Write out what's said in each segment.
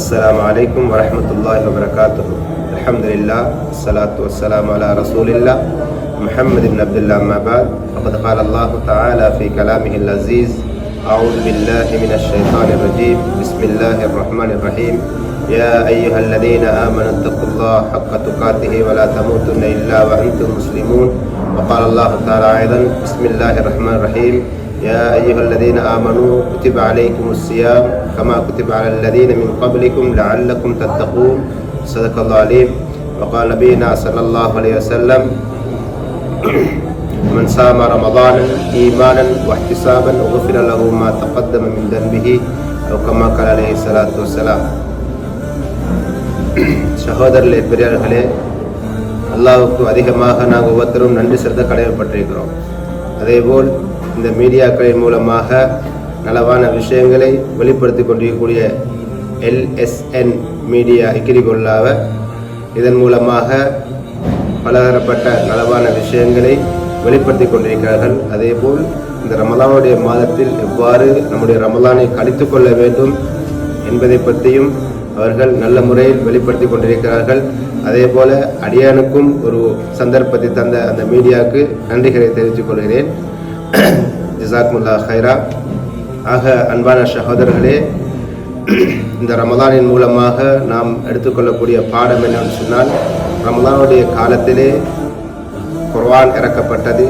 السلام عليكم ورحمة الله وبركاته. الحمد لله والصلاة والسلام على رسول الله محمد بن عبد الله ما بعد. فقد قال الله تعالى في كلامه العزيز أعوذ بالله من الشيطان الرجيم. بسم الله الرحمن الرحيم. يا أيها الذين آمنوا اتقوا الله حق تقاته ولا تموتن إلا وأنتم مسلمون. وقال الله تعالى أيضا بسم الله الرحمن الرحيم. يا أيها الذين آمنوا كتب عليكم الصيام كما كتب على الذين من قبلكم لعلكم تتقون صدق الله العليم وقال نبينا صلى الله عليه وسلم من صام رمضان إيمانا واحتسابا غفر له ما تقدم من ذنبه أو كما قال عليه الصلاة والسلام சகோதரர்களே பெரியார்களே அல்லாவுக்கு அதிகமாக நாங்கள் ஒவ்வொருத்தரும் நன்றி செலுத்த கடமைப்பட்டிருக்கிறோம் அதேபோல் இந்த மீடியாக்களின் மூலமாக நலவான விஷயங்களை வெளிப்படுத்தி கொண்டிருக்கக்கூடிய எல்எஸ்என் மீடியா இக்கிரிகொள்ளாவ இதன் மூலமாக பலதரப்பட்ட நலவான விஷயங்களை வெளிப்படுத்தி கொண்டிருக்கிறார்கள். அதேபோல் இந்த ரமலானுடைய மாதத்தில் எவ்வாறு நம்முடைய ரமலானை கழித்து கொள்ள வேண்டும் என்பதை பற்றியும் அவர்கள் நல்ல முறையில் வெளிப்படுத்தி கொண்டிருக்கிறார்கள். அதே போல அடியானுக்கும் ஒரு சந்தர்ப்பத்தை தந்த அந்த மீடியாவுக்கு நன்றிகளை தெரிவித்துக் கொள்கிறேன். ஜிசாக்முல்லா ஹைரா. ஆக அன்பான சகோதரர்களே இந்த ரமதானின் மூலமாக நாம் எடுத்துக்கொள்ளக்கூடிய பாடம் என்னன்னு சொன்னால் ரமதானுடைய காலத்திலே குர்வான் இறக்கப்பட்டது.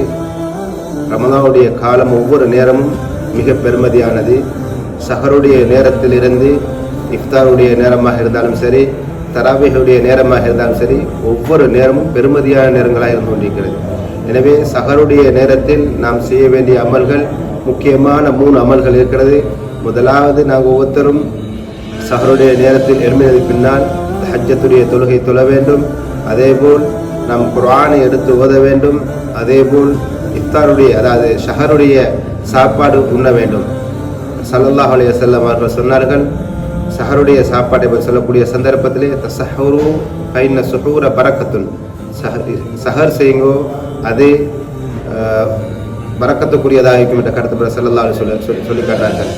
ரமதானுடைய காலம் ஒவ்வொரு நேரமும் மிக பெருமதியானது. சஹருடைய நேரத்திலிருந்து இஃப்தாருடைய நேரமாக இருந்தாலும் சரி தராபிகளுடைய நேரமாக இருந்தாலும் சரி ஒவ்வொரு நேரமும் பெருமதியான நேரங்களாக இருந்து கொண்டிருக்கிறது. எனவே சகருடைய நேரத்தில் நாம் செய்ய வேண்டிய அமல்கள் முக்கியமான மூணு அமல்கள் இருக்கிறது. முதலாவது நாங்கள் ஒவ்வொருத்தரும் சகருடைய நேரத்தில் எழுமினது பின்னால் ஹஜ்ஜத்துடைய தொழுகை தொழ வேண்டும். அதேபோல் நாம் குரானை எடுத்து ஓத வேண்டும். அதேபோல் இஃப்தாருடைய அதாவது ஷஹருடைய சாப்பாடு உண்ண வேண்டும். சல்லல்லாஹ் அலைய செல்லம் அவர்கள் சொன்னார்கள் சஹருடைய சாப்பாட்டை பற்றி சொல்லக்கூடிய சந்தர்ப்பத்திலே தசஹரு பைன சுஹூர பறக்கத்துன் சஹர் சஹர் செய்யுங்கோ அது பறக்கத்துக்குரியதாக இருக்கும் என்ற கருத்து பிற சொல்லி சொல்லி சொல்லி காட்டினார்கள்.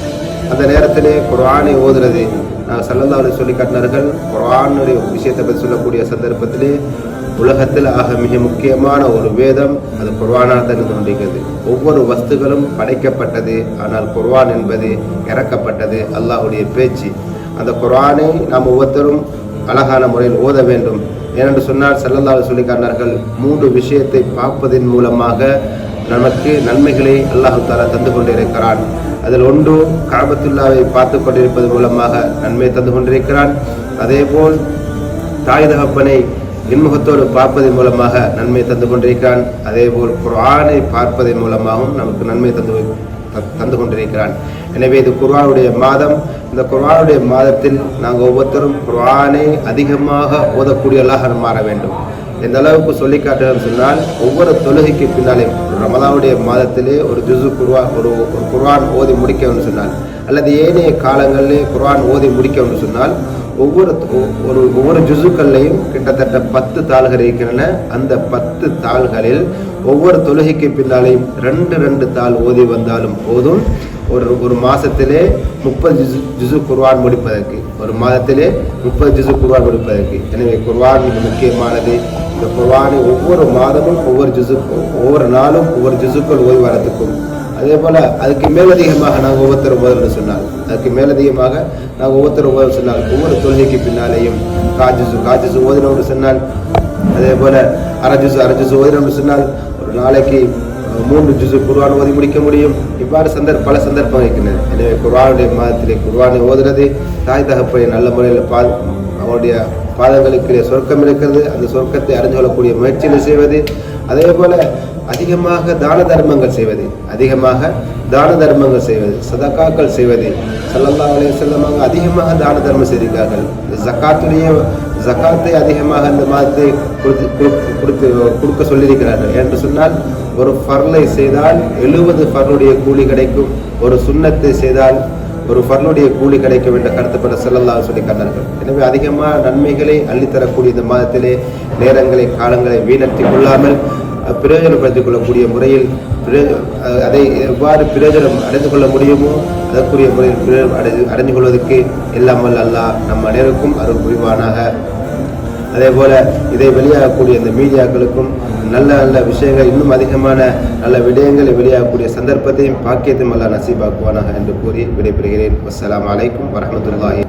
அந்த நேரத்திலே குரானை ஓதுறது நான் சல்லல்லா அலி சொல்லி காட்டினார்கள். குரானுடைய விஷயத்தை பற்றி சொல்லக்கூடிய சந்தர்ப்பத்திலே உலகத்தில் ஆக மிக முக்கியமான ஒரு வேதம் அது குர்வானால் தான் தோன்றுகிறது. ஒவ்வொரு வஸ்துகளும் படைக்கப்பட்டது ஆனால் குர்வான் என்பது இறக்கப்பட்டது அல்லாஹுடைய பேச்சு. அந்த குரானை நாம் ஒவ்வொருத்தரும் அழகான முறையில் ஓத வேண்டும். ஏனென்று சொன்னால் சல்லல்லாஹு சொல்லி காட்டினார்கள் மூன்று விஷயத்தை பார்ப்பதன் மூலமாக நமக்கு நன்மைகளை அல்லாஹு தாலா தந்து கொண்டிருக்கிறான். அதில் ஒன்று காபத்துல்லாவை பார்த்து கொண்டிருப்பது மூலமாக நன்மை தந்து கொண்டிருக்கிறான். அதேபோல் தாய் தகப்பனை இன்முகத்தோடு பார்ப்பதன் மூலமாக நன்மை தந்து கொண்டிருக்கிறான். அதேபோல் குரானை பார்ப்பதன் மூலமாகவும் நமக்கு நன்மை தந்து தந்து கொண்டிருக்கிறான். எனவே இது குர்வானுடைய மாதம். இந்த குர்வானுடைய மாதத்தில் நாங்கள் ஒவ்வொருத்தரும் குர்வானை அதிகமாக ஓதக்கூடியவர்களாக மாற வேண்டும். எந்த அளவுக்கு சொல்லி சொன்னால் ஒவ்வொரு தொழுகைக்கு பின்னாலே ரமதாவுடைய மாதத்திலே ஒரு ஜுசு குர்வான் ஒரு ஒரு குர்வான் ஓதி முடிக்கணும்னு சொன்னால் அல்லது ஏனைய காலங்களிலே குர்வான் ஓதி முடிக்கணும்னு சொன்னால் ஒவ்வொரு ஒரு ஒவ்வொரு ஜுசுக்கள்லையும் கிட்டத்தட்ட பத்து தாள்கள் இருக்கின்றன. அந்த பத்து தாள்களில் ஒவ்வொரு தொழுகைக்கு பின்னாலேயும் ரெண்டு ரெண்டு தாள் ஓதி வந்தாலும் போதும். ஒரு ஒரு மாதத்திலே முப்பது ஜிசு ஜிசு குர்வான் முடிப்பதற்கு. ஒரு மாதத்திலே முப்பது ஜிசு குர்வான் முடிப்பதற்கு. எனவே குர்வான் மிக முக்கியமானது. இந்த குர்வானை ஒவ்வொரு மாதமும் ஒவ்வொரு ஜுசு ஒவ்வொரு நாளும் ஒவ்வொரு ஜிசுக்கள் ஓய்வு வரத்துக்கும் அதே போல் அதுக்கு மேலதிகமாக நாங்கள் ஒவ்வொருத்தரும் ஓதுறது சொன்னார் அதுக்கு மேலதிகமாக நாங்கள் ஒவ்வொருத்தரும் ஓத சொன்னால் ஒவ்வொரு தொழுகைக்கு பின்னாலேயும் காஜிசு காஜிசு ஓதினோடு சொன்னால் அதே போல அரை அரஜுசு ஓதினோடு சொன்னால் ஒரு நாளைக்கு மூன்று ஜுசு குர்ஆன் ஓதி முடிக்க முடியும். இவ்வாறு சந்தர்ப்ப பல சந்தர்ப்பம் இருக்கின்றன. எனவே குர்ஆனுடைய மாதத்திலே குருவானை ஓதுறது தாய் தகப்பனை நல்ல முறையில் பா அவருடைய பாதங்களுக்கு சொர்க்கம் இருக்கிறது. அந்த சொர்க்கத்தை அறிந்து கொள்ளக்கூடிய முயற்சிகளை செய்வது. அதே போல அதிகமாக தான தர்மங்கள் செய்வது. அதிகமாக தான தர்மங்கள் செய்வது. சதக்காக்கள் செய்வது. சல்லல்லா செல்லமாக அதிகமாக தான தர்மம் செய்திருக்கார்கள் ஜக்காத்துடைய ஜக்காத்தை அதிகமாக இந்த மாதத்தை கொடுத்து கொடுத்து- கொடுத்து கொடுக்க சொல்லியிருக்கிறார்கள். என்று சொன்னால் ஒரு ஃபர்லை செய்தால் எழுபது ஃபர்னுடைய கூலி கிடைக்கும். ஒரு சுண்ணத்தை செய்தால் ஒரு ஃபர்னுடைய கூலி கிடைக்கும் என்ற கருத்துப்பட செல்லல்லாம் சொல்லி கண்டார்கள் எனவே அதிகமாக நன்மைகளை அள்ளித்தரக்கூடிய இந்த மாதத்திலே நேரங்களை காலங்களை வீணர்த்தி கொள்ளாமல் பிரயோஜனப்படுத்திக் கொள்ளக்கூடிய முறையில் அதை எவ்வாறு பிரயோஜனம் அடைந்து கொள்ள முடியுமோ அதற்குரிய முறையில் பிரயோ- அடை- அடைந்து கொள்வதற்கு எல்லாம் வல்ல அல்லாஹ் நம் அனைவருக்கும் அருள் புரிவானாக. அதே போல இதை வெளியாகக்கூடிய இந்த மீடியாக்களுக்கும் நல்ல நல்ல விஷயங்கள் இன்னும் அதிகமான நல்ல விடயங்களை வெளியாகக்கூடிய சந்தர்ப்பத்தையும் பாக்கியத்தையும் அல்ல நசீபாக்குவானாக என்று கூறி விடைபெறுகிறேன். அஸ்லாம் அலைக்கும் வரமத்துல்லாஹி